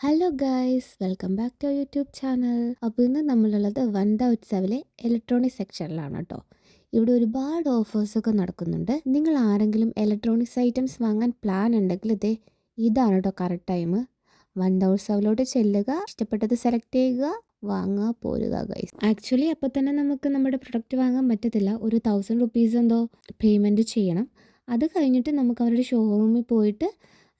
Hello guys welcome back to YouTube channel അപ്പോൾ ഇന്ന് നമ്മളുള്ളത് വണ്ട ഉത്സവിലെ ഇലക്ട്രോണിക് സെക്ഷനിലാണ് കേട്ടോ ഇവിടെ ഒരുപാട് ഓഫേഴ്സൊക്കെ നടക്കുന്നുണ്ട്. നിങ്ങൾ ആരെങ്കിലും ഇലക്ട്രോണിക്സ് ഐറ്റംസ് വാങ്ങാൻ പ്ലാൻ ഉണ്ടെങ്കിൽ ഇതേ ഇതാണ് കേട്ടോ കറക്റ്റ് ടൈം വണ്ട ഉത്സവിലോട്ട് ചെല്ലുക ഇഷ്ടപ്പെട്ടത് സെലക്ട് ചെയ്യുക വാങ്ങുക പോരുക ഗൈസ് ആക്ച്വലി അപ്പോൾ തന്നെ നമുക്ക് നമ്മുടെ പ്രൊഡക്റ്റ് വാങ്ങാൻ പറ്റത്തില്ല. ഒരു തൗസൻഡ് റുപ്പീസ് എന്തോ പേയ്മെന്റ് ചെയ്യണം. അത് കഴിഞ്ഞിട്ട് നമുക്ക് അവരുടെ ഷോറൂമിൽ പോയിട്ട്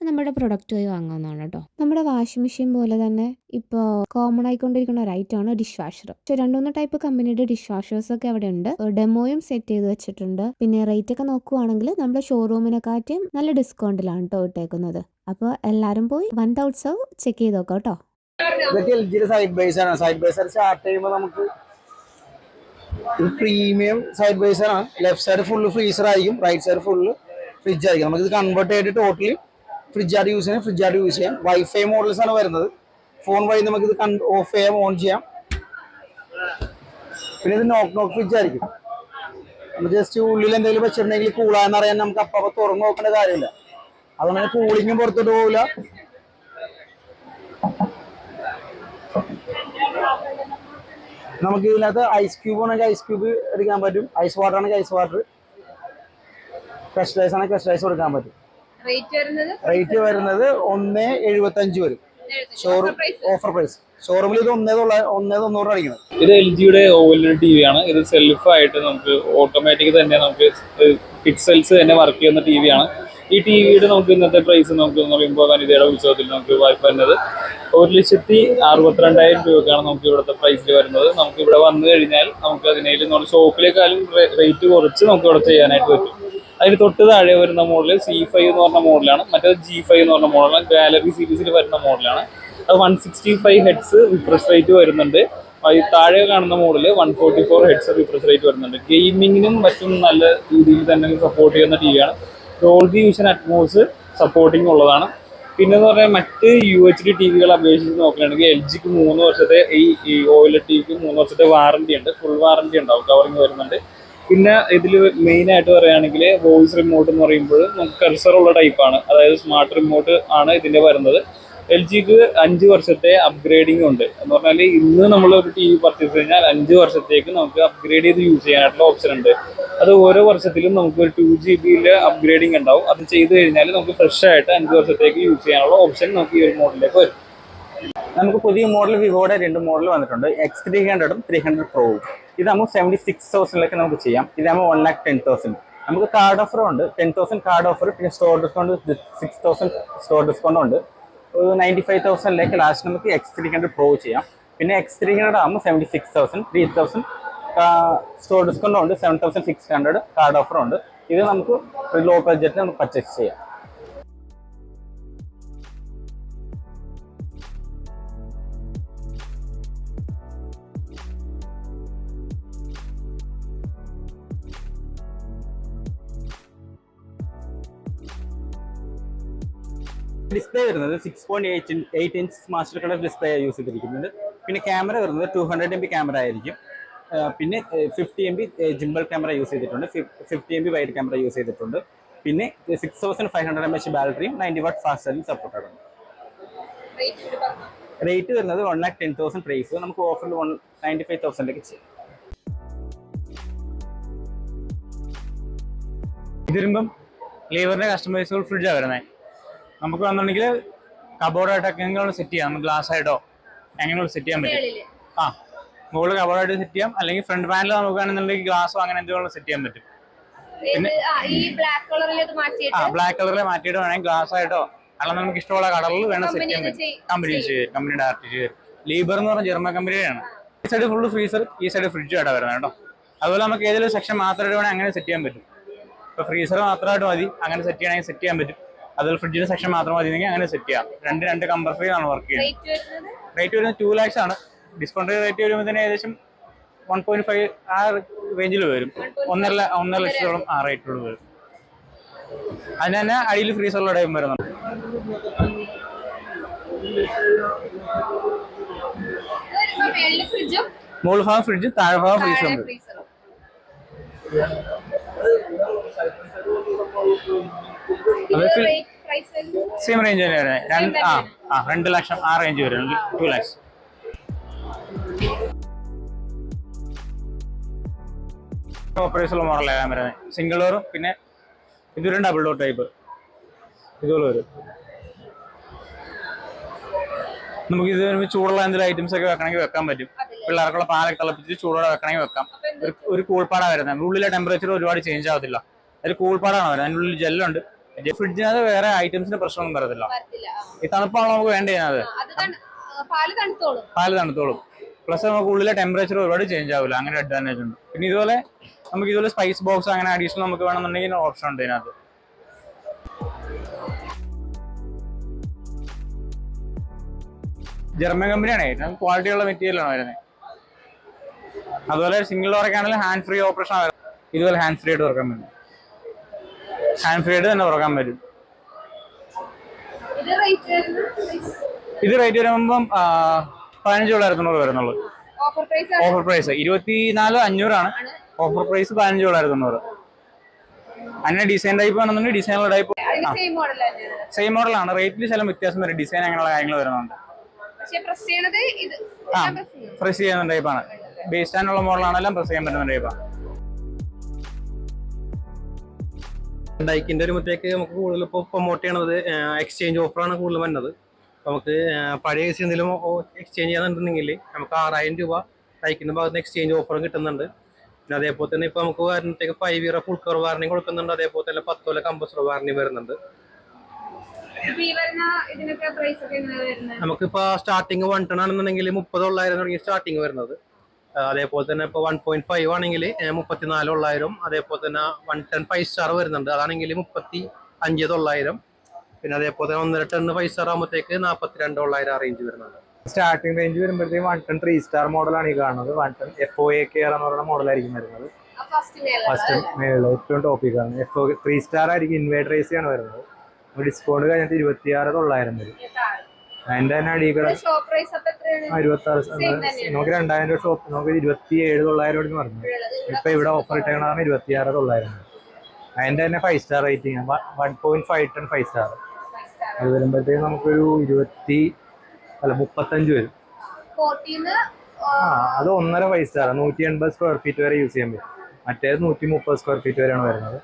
നമ്മുടെ പ്രൊഡക്റ്റ് പോയി വാങ്ങാവുന്നതാണ് കേട്ടോ. നമ്മുടെ വാഷിംഗ് മെഷീൻ പോലെ തന്നെ ഇപ്പോൾ കോമൺ ആയിക്കൊണ്ടിരിക്കുന്ന ഒരു ഐറ്റം ആണ് ഡിഷ് വാഷർ പക്ഷെ രണ്ടുമൂന്ന് ടൈപ്പ് കമ്പനിയുടെ ഡിഷ് വാഷേഴ്സ് ഒക്കെ അവിടെ ഉണ്ട് ഡെമോയും സെറ്റ് ചെയ്ത് വെച്ചിട്ടുണ്ട്. പിന്നെ റേറ്റ് ഒക്കെ നോക്കുവാണെങ്കിൽ നമ്മുടെ ഷോറൂമിനെക്കാട്ടിയും നല്ല ഡിസ്കൗണ്ടിലാണ് കേട്ടോ ഇട്ടേക്കുന്നത്. അപ്പോൾ എല്ലാവരും പോയി വൺ ഉത്സവ് ചെക്ക് ചെയ്ത് നോക്കാം കേട്ടോ. സൈഡ് ബൈസ് ആണ്. സൈഡ് ചെയ്യുമ്പോൾ നമുക്ക് പ്രീമിയം സൈഡ് ആണ്. ലെഫ്റ്റ് സൈഡ് ഫുള്ള് ഫ്രീസർ ആയിരിക്കും. റൈറ്റ് സൈഡ് ഫുള്ള് ഫ്രിഡ്ജ് ആയിരിക്കും. ഇത് കൺവേർട്ട് ചെയ്തിട്ട് ടോട്ടലി ഫ്രിഡ്ജ് ആയിട്ട് യൂസ് ചെയ്യാം ഫ്രിഡ്ജ് ആയിട്ട് യൂസ് ചെയ്യാം. വൈഫൈ മോഡൽസ് ആണ് വരുന്നത്. ഫോൺ വഴി നമുക്ക് ഇത് ഓഫ് ചെയ്യാം ഓൺ ചെയ്യാം. പിന്നെ ഇത് നോക്ക് നോക്ക് ഫ്രിഡ്ജ് ആയിരിക്കും. നമ്മൾ ജസ്റ്റ് ഉള്ളിൽ എന്തെങ്കിലും വെച്ചിട്ടുണ്ടെങ്കിൽ കൂളാന്ന് അറിയാൻ നമുക്ക് അപ്പം തുറന്നു നോക്കേണ്ട കാര്യമില്ല. അതുകൊണ്ട് കൂളിങ്ങും പുറത്തോട്ട് പോകില്ല നമുക്ക് ഇതിനകത്ത് ഐസ് ക്യൂബ് ആണെങ്കിൽ ഐസ് ക്യൂബ് എടുക്കാൻ പറ്റും. ഐസ് വാട്ടർ ആണെങ്കിൽ ഐസ് വാട്ടർ ക്രസ്റ്റൈസ് ആണെങ്കിൽ ക്രസ്റ്റൈസ് കൊടുക്കാൻ പറ്റും. റേറ്റ് വരുന്നത്? റേറ്റ് വരുന്നത് ഒന്ന് എഴുപത്തി അഞ്ച് വരും ഷോറൂം ഓഫർ പ്രൈസ് ഷോറൂമിൽ ഇത് ഒന്നേ തൊള്ള ഒന്നേ തൊണ്ണൂറ് അടിക്കണം ഇത് എൽ ജിയുടെ ഓവൽ ടി വി ആണ്. ഇത് സെൽഫ് ആയിട്ട് നമുക്ക് ഓട്ടോമാറ്റിക് തന്നെ നമുക്ക് പിക്സൽസ് തന്നെ വർക്ക് ചെയ്യുന്ന ടി വി ആണ്. ഈ ടി വിയുടെ നമുക്ക് ഇന്നത്തെ പ്രൈസ് നമുക്ക് എന്ന് പറയുമ്പോൾ വനിതയുടെ ഉത്സവത്തിൽ നമുക്ക് വായ്പ വരുന്നത് ഒരു ലക്ഷത്തി അറുപത്തിരണ്ടായിരം രൂപക്കാണ് നമുക്ക് ഇവിടുത്തെ പ്രൈസിൽ വരുന്നത്. നമുക്ക് ഇവിടെ വന്നു കഴിഞ്ഞാൽ നമുക്ക് അതിനേലും ഷോപ്പിലേക്കാളും റേറ്റ് കുറച്ച് നമുക്ക് ഇവിടെ ചെയ്യാനായിട്ട് പറ്റും. അതിന് തൊട്ട് താഴെ വരുന്ന മോഡൽ സി ഫൈവ് എന്ന് പറഞ്ഞ മോഡലാണ് മറ്റേത് ജി ഫൈവ് എന്ന് പറഞ്ഞ മോഡലാണ് ഗാലറി സീരീസിൽ വരുന്ന മോഡലാണ് അത് one sixty five hertz refresh rate വരുന്നുണ്ട്. താഴെ കാണുന്ന model one forty four hertz refresh rate വരുന്നുണ്ട്. ഗെയിമിങ്ങിനും മറ്റും നല്ല രീതിയിൽ തന്നെ സപ്പോർട്ട് ചെയ്യുന്ന ടി വിയാണ് ഡോൾബി വിഷൻ അറ്റ്മോസ് സപ്പോർട്ടിംഗ് ഉള്ളതാണ്. പിന്നെ എന്ന് പറഞ്ഞാൽ മറ്റ് യു എച്ച് ഡി ടി വികൾ അപേക്ഷിച്ച് നോക്കുകയാണെങ്കിൽ എൽ ജിക്ക് മൂന്ന് വർഷത്തെ ഈ ഓയിലെ ടി വിക്ക് മൂന്ന് വർഷത്തെ വാറണ്ടി ഉണ്ട്. ഫുൾ വാറണ്ടി ഉണ്ടാവും. കവറിങ് വരുന്നുണ്ട്. പിന്നെ ഇതിൽ മെയിൻ ആയിട്ട് പറയുകയാണെങ്കിൽ വോയിസ് റിമോട്ട് എന്ന് പറയുമ്പോൾ നമുക്ക് ഉള്ള ടൈപ്പാണ് അതായത് സ്മാർട്ട് റിമോട്ട് ആണ് ഇതിന്റെ വരുന്നത്. എൽ ജിക്ക് അഞ്ച് വർഷത്തെ അപ്ഗ്രേഡിംഗ് ഉണ്ട്. എന്ന് പറഞ്ഞാൽ ഇന്ന് നമ്മൾ ഒരു ടി വി പർച്ചേസ് കഴിഞ്ഞാൽ അഞ്ച് വർഷത്തേക്ക് നമുക്ക് അപ്ഗ്രേഡ് ചെയ്ത് യൂസ് ചെയ്യാനായിട്ടുള്ള ഓപ്ഷൻ ഉണ്ട്. അത് ഓരോ വർഷത്തിലും നമുക്ക് ഒരു ടു ജി ബിയിൽ അപ്ഗ്രേഡിംഗ് ഉണ്ടാവും. അത് ചെയ്ത് കഴിഞ്ഞാൽ നമുക്ക് ഫ്രഷ് ആയിട്ട് അഞ്ച് വർഷത്തേക്ക് യൂസ് ചെയ്യാനുള്ള ഓപ്ഷൻ നമുക്ക് ഈ ഒരു മോഡലിലേക്ക് വരും. നമുക്ക് പുതിയ മോഡൽ വിവോയുടെ രണ്ട് മോഡൽ വന്നിട്ടുണ്ട്. എക്സ് ത്രീ ഹൺഡ്രഡും ത്രീ ഹൺഡ്രഡ് പ്രോവും ഇതാകുമ്പോൾ സെവന്റി സിക്സ് തൗസൻഡിലൊക്കെ നമുക്ക് ചെയ്യാം. ഇതാകുമ്പോൾ വൺ ലാക്ക് ടെൻ തൗസൻഡ് നമുക്ക് കാർഡ് ഓഫർ ഉണ്ട്. ടെൻ തൗസൻഡ് കാർഡ് ഓഫർ പിന്നെ store discount six thousand store discount ഉണ്ട്. ഒരു നയന്റി ഫൈവ് തൗസൻഡിലേക്ക് ലാസ്റ്റ് നമുക്ക് എക്സ് ത്രീ ഹൺഡ്രഡ് പ്രോ ചെയ്യാം. പിന്നെ എക്സ് ത്രീ ഹൺഡ്രഡ് ആകുമ്പോൾ seventy six thousand three thousand store discount ഉണ്ട്. Seven thousand six hundred card offer ഉണ്ട്. ഇത് നമുക്ക് ഒരു ലോ ബഡ്ജറ്റിൽ നമുക്ക് പർച്ചേസ് ചെയ്യാം. ഡിസ്പ്ലേ വരുന്നത് six point eight eight inch master colour display use ചെയ്തിരിക്കുന്നുണ്ട്. പിന്നെ ക്യാമറ വരുന്നത് two hundred M B camera ആയിരിക്കും. പിന്നെ fifty M B gimbal camera use ചെയ്തിട്ടുണ്ട്. Fifty M B wide camera use ചെയ്തിട്ടുണ്ട്. പിന്നെ six thousand five hundred M H ബാറ്ററിയും ninety watt fast charging supported ആണ്. Rate വരുന്നത് one lakh ten thousand price നമുക്ക് ഓഫറിൽ one ninety five തൗസൻഡിലേക്ക് ചെയ്യാം. ഇത് വരുമ്പം ലേബറിന്റെ കസ്റ്റമൈസുകൾ ഫ്രിഡ്ജാണ് വരുന്നത് നമുക്ക് വന്നിട്ടുണ്ടെങ്കിൽ കബോർഡായിട്ടൊക്കെ എങ്ങനെയുള്ള സെറ്റ് ചെയ്യാം. ഗ്ലാസ് ആയിട്ടോ എങ്ങനെയുള്ള സെറ്റ് ചെയ്യാൻ പറ്റും. ആ മുകളിൽ കബോർഡായിട്ട് സെറ്റ് ചെയ്യാം. അല്ലെങ്കിൽ ഫ്രണ്ട് പാനൽ നോക്കുകയാണെന്നുണ്ടെങ്കിൽ ഗ്ലാസോ അങ്ങനെ എന്തെങ്കിലും സെറ്റ് ചെയ്യാൻ പറ്റും. പിന്നെ ആ, ബ്ലാക്ക് കളറിൽ മാറ്റിയിട്ട് വേണമെങ്കിൽ ഗ്ലാസ് ആയിട്ടോ അല്ലെങ്കിൽ നമുക്ക് ഇഷ്ടമുള്ള കളറിൽ വേണം സെറ്റ് ചെയ്യാൻ പറ്റും. കമ്പനി ചെയ്യും കമ്പനി ഡയറക്റ്റ് ചെയ്ത്. ലീബർ എന്ന് പറഞ്ഞ ജർമ്മൻ കമ്പനിയാണ് ഈ സൈഡ് ഫുള്ള് ഫ്രീസർ ഈ സൈഡ് ഫ്രിഡ്ജ് ആയിട്ടാണ് വരുന്നത് കേട്ടോ. അതുപോലെ നമുക്ക് ഏതെങ്കിലും സെക്ഷൻ മാത്രമായിട്ട് വേണമെങ്കിൽ അങ്ങനെ സെറ്റ് ചെയ്യാൻ പറ്റും. ഇപ്പൊ ഫ്രീസർ മാത്രമായിട്ട് മതി. അങ്ങനെ സെറ്റ് ചെയ്യണമെങ്കിൽ സെറ്റ് ചെയ്യാൻ പറ്റും. അതുപോലെ ഫ്രിഡ്ജിന്റെ സെക്ഷൻ മാത്രം മതി എങ്കിൽ അങ്ങനെ സെറ്റ് ചെയ്യാം. രണ്ട് രണ്ട് കമ്പർ ഫ്രീ ആണ് വർക്ക് ചെയ്യുന്നത്. റേറ്റ് വരുന്നത്? ടു ലാക്സ് ആണ്. ഡിസ്കൗണ്ട് റേറ്റ് വരുമ്പോൾ തന്നെ ഏകദേശം വൺ പോയിന്റ് ഫൈവ് ആ റേഞ്ചിൽ വരും. ഒന്നര ഒന്നര ലക്ഷത്തോളം ആ റേറ്റോട് വരും. അതിന് തന്നെ അടിയിൽ ഫ്രീസറുള്ള ടൈം വരുന്നുണ്ട്. മുകൾ ഭാഗം ഫ്രിഡ്ജ് താഴെ ഭാഗം ഫ്രീസർ ഉണ്ട് ഫ്രീസറും അത് ഇത് ഫ്രി- റേറ്റ് പ്രൈസ് വരുന്നത് സെയിം റേഞ്ച് തന്നെ. വരുന്നത് രണ്ട് ആ ആ രണ്ട് ലക്ഷം ആ റേഞ്ച് വരും. ടു ലാക്സ് ഓപ്പറേഷനുള്ള മോഡലാണ് വരുന്നത്? സിംഗിൾ ഡോറും പിന്നെ ഇതൊരു ഡബിൾ ഡോർ ടൈപ്പ് ഇതുപോലെ വരും. നമുക്ക് ഇത് ചൂടുള്ള എന്തെങ്കിലും ഐറ്റംസ് ഒക്കെ വെക്കണമെങ്കിൽ വെക്കാൻ പറ്റും. പിള്ളേർക്കുള്ള പാലൊക്കെ തിളപ്പിച്ച് ചൂടോടെ വെക്കണമെങ്കിൽ വെക്കാം. ഒരു ഒരു കൂൾപ്പാടാണ് വരുന്നത്. ഉള്ളിലെ ടെമ്പറേച്ചർ ഒരുപാട് ചേഞ്ച് ആവത്തില്ല. ഒരു കൂൾപ്പാടാണ് വരുന്നത് അതിനുള്ളിൽ ഉള്ളിൽ ജെല്ലുണ്ട് ഫ്രിഡ്ജിനകത്ത് വേറെ ഐറ്റംസിന്റെ പ്രശ്നമൊന്നും വരത്തില്ല. ഈ തണുപ്പാണോ നമുക്ക് വേണ്ടത് ആ, അത് പാൽ തണുത്തോളും. പ്ലസ് നമുക്ക് ഉള്ളിലെ ടെമ്പറേച്ചർ ഒരുപാട് ചേഞ്ച് ആവില്ല. അങ്ങനെ അഡ്വാന്റേജ് ഉണ്ട്. പിന്നെ ഇതുപോലെ നമുക്ക് ഇതുപോലെ സ്പൈസ് ബോക്സ് അങ്ങനെ അഡീഷണൽ നമുക്ക് വേണമെന്നുണ്ടെങ്കിൽ ഓപ്ഷൻ ഉണ്ട് ഇതിനകത്ത്. ജർമ്മൻ കമ്പനിയാണ് ക്വാളിറ്റി ഉള്ള മെറ്റീരിയൽ ആണ് വരുന്നത് അതുപോലെ സിംഗിൾ ഡോറൊക്കെ ആണെങ്കിൽ ഹാൻഡ് ഫ്രീ ഓപ്പറേഷൻ ഇതുപോലെ ഹാൻഡ് ഫ്രീ ആയിട്ട് തുറക്കാൻ പറ്റും. ഹാൻഡ് ഫ്രീ ആയിട്ട് തന്നെ തുറക്കാൻ പറ്റും. ഇത് റേറ്റ് വരുമ്പം പതിനഞ്ച് തൊള്ളായിരത്തി വരുന്നുള്ളൂ. ഓഫർ പ്രൈസ് ആണ്. ഓഫർ പ്രൈസ് ഇരുപത്തിനാല് അഞ്ഞൂറാണ് ഓഫർ പ്രൈസ് പതിനഞ്ച് തൊള്ളായിരത്തി തൊണ്ണൂറ് അങ്ങനെ ഡിസൈൻ ടൈപ്പ് വേണമെന്നുണ്ടെങ്കിൽ ഡിസൈനുള്ള ടൈപ്പ് സെയിം മോഡലാണ് റേറ്റിൽ ചില വ്യത്യാസം വരും. ഡിസൈൻ അങ്ങനെയുള്ള കാര്യങ്ങൾ വരുന്നുണ്ട്. ആ. പ്രസ് ചെയ്യുന്ന ടൈപ്പാണ് ബേസ് സ്റ്റാൻഡുള്ള മോഡലാണെല്ലാം പ്രസ് ചെയ്യാൻ പറ്റുന്ന ടൈപ്പാണ് ഡൈക്കിന്റെ ഒരു മുറ്റേക്ക് നമുക്ക് കൂടുതൽ ഇപ്പോൾ പ്രൊമോട്ട് ചെയ്യണത് എക്സ്ചേഞ്ച് ഓഫറാണ് കൂടുതൽ വന്നത് നമുക്ക് പഴയ എ സി എന്തെങ്കിലും എക്സ്ചേഞ്ച് ചെയ്യാന്നുണ്ടെങ്കിൽ നമുക്ക് ആറായിരം രൂപ ഡൈക്കിന്റെ ഭാഗത്ത് എക്സ്ചേഞ്ച് ഓഫറും കിട്ടുന്നുണ്ട്. പിന്നെ അതേപോലെ തന്നെ ഇപ്പോൾ നമുക്ക് വരുന്നത്തേക്ക് five year full cover warranty കൊടുക്കുന്നുണ്ട്. അതേപോലെ തന്നെ പത്ത് കൊല്ലം കമ്പസർ വാറണ്ടി വരുന്നുണ്ട്. നമുക്കിപ്പോൾ സ്റ്റാർട്ടിങ് വൺ ടൺ ആണെന്നുണ്ടെങ്കിൽ മുപ്പത് തൊള്ളായിരം തുടങ്ങി സ്റ്റാർട്ടിങ് വരുന്നത്. അതേപോലെ തന്നെ ഇപ്പോൾ വൺ പോയിന്റ് ഫൈവ് ആണെങ്കിൽ മുപ്പത്തിനാല് തൊള്ളായിരം. അതേപോലെ തന്നെ വൺ ടെൻ ഫൈവ് സ്റ്റാർ വരുന്നുണ്ട്. അതാണെങ്കിൽ മുപ്പത്തി അഞ്ച് തൊള്ളായിരം. പിന്നെ അതേപോലെ തന്നെ ഒന്നര ടൺ ഫൈവ് സ്റ്റാർ ആകുമ്പോഴത്തേക്ക് നാൽപ്പത്തിരണ്ട് തൊള്ളായിരം ആ റേഞ്ച് വരുന്നുണ്ട്. സ്റ്റാർട്ടിംഗ് റേഞ്ച് വരുമ്പോഴത്തേക്കും വൺ ടെൻ ത്രീ സ്റ്റാർ മോഡലാണ് ഈ കാണുന്നത്. One ten F O A K R എന്ന് പറയുന്ന മോഡലായിരിക്കും വരുന്നത്. ഫസ്റ്റ് ഫസ്റ്റ് മേളിൽ ഏറ്റവും ടോപ്പിക്കാണ് എഫ് ഒ ത്രീ സ്റ്റാർ ആയിരിക്കും ഇൻവേർട്ടർ എ സി ആണ് വരുന്നത്. ഡിസ്കൗണ്ട് കഴിഞ്ഞിട്ട് ഇരുപത്തിയാറ് തൊള്ളായിരം വരും. അതിന്റെ തന്നെ എത്രയാണ്? ഇരുപത്തി Same നമുക്ക് രണ്ടായിരം രൂപ ഷോപ്പ് നമുക്ക് ഇരുപത്തി ഏഴ് തൊള്ളായിരം രൂപ പറഞ്ഞു. ഇപ്പൊ ഇവിടെ ഓഫർ ഇട്ടേക്കണതാണ് ഇരുപത്തിയാറ് തൊള്ളായിരം അതിന്റെ തന്നെ five star rating one point five ton five star അത് വരുമ്പോഴത്തേക്ക് നമുക്കൊരു ഇരുപത്തി അല്ല മുപ്പത്തഞ്ച് വരും. ആ അത് ഒന്നര ഫൈവ് സ്റ്റാർ നൂറ്റി എൺപത് സ്ക്വയർ ഫീറ്റ് വരെ യൂസ് ചെയ്യാൻ പറ്റും. മറ്റേത് നൂറ്റി മുപ്പത് സ്ക്വയർ ഫീറ്റ് വരെയാണ് വരുന്നത്.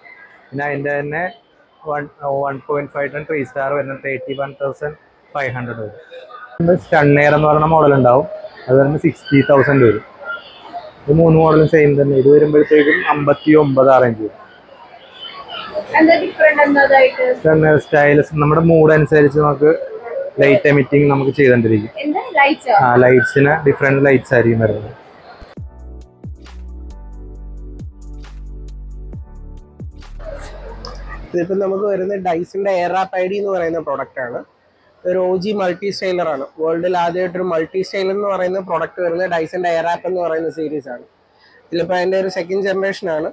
പിന്നെ അതിന്റെ തന്നെ one one point five ton three star വരുന്നത്. Thirty one thousand five hundred വരും. സ്റ്റണ്ണേർ എന്ന് പറയുന്ന മോഡൽ ഉണ്ടാവും. അത് വരുമ്പോൾ സിക്സ്റ്റി തൗസൻഡ് വരും. ഇത് മൂന്ന് മോഡലും സെയിം തന്നെ. ഇത് വരുമ്പോഴത്തേക്കും അമ്പത്തി ഒമ്പത് ആ റേഞ്ച് വരും. സ്റ്റൈലസ് ഡിഫറെന്റ് നമ്മുടെ മൂഡ് അനുസരിച്ച് നമുക്ക് ലൈറ്റ് എമിറ്റിംഗ് നമുക്ക് ചെയ്തോണ്ടിരിക്കും. എന്താ ലൈറ്റ് ആ? ലൈറ്റ്സിന് ഡിഫറെന്റ് ലൈറ്റ്സ് ആയിരിക്കും വരുന്നത്. ഇതിപ്പോൾ നമുക്ക് വരുന്ന ഡൈസിന്റെ ആപ്പ് ഐ ഡി എന്ന് പറയുന്ന പ്രൊഡക്റ്റ് ആണ്. ഒരു ഒ ജി മൾട്ടി സ്റ്റൈലർ ആണ് വേൾഡിൽ ആദ്യമായിട്ടൊരു മൾട്ടി സ്റ്റൈലർ എന്ന് പറയുന്ന പ്രൊഡക്റ്റ് വരുന്നത് ഡൈസിന്റെ ഡയറാപ്പ് എന്ന് പറയുന്ന സീരീസ് ആണ്. ഇതിലിപ്പോൾ അതിന്റെ ഒരു സെക്കൻഡ് ആണ്.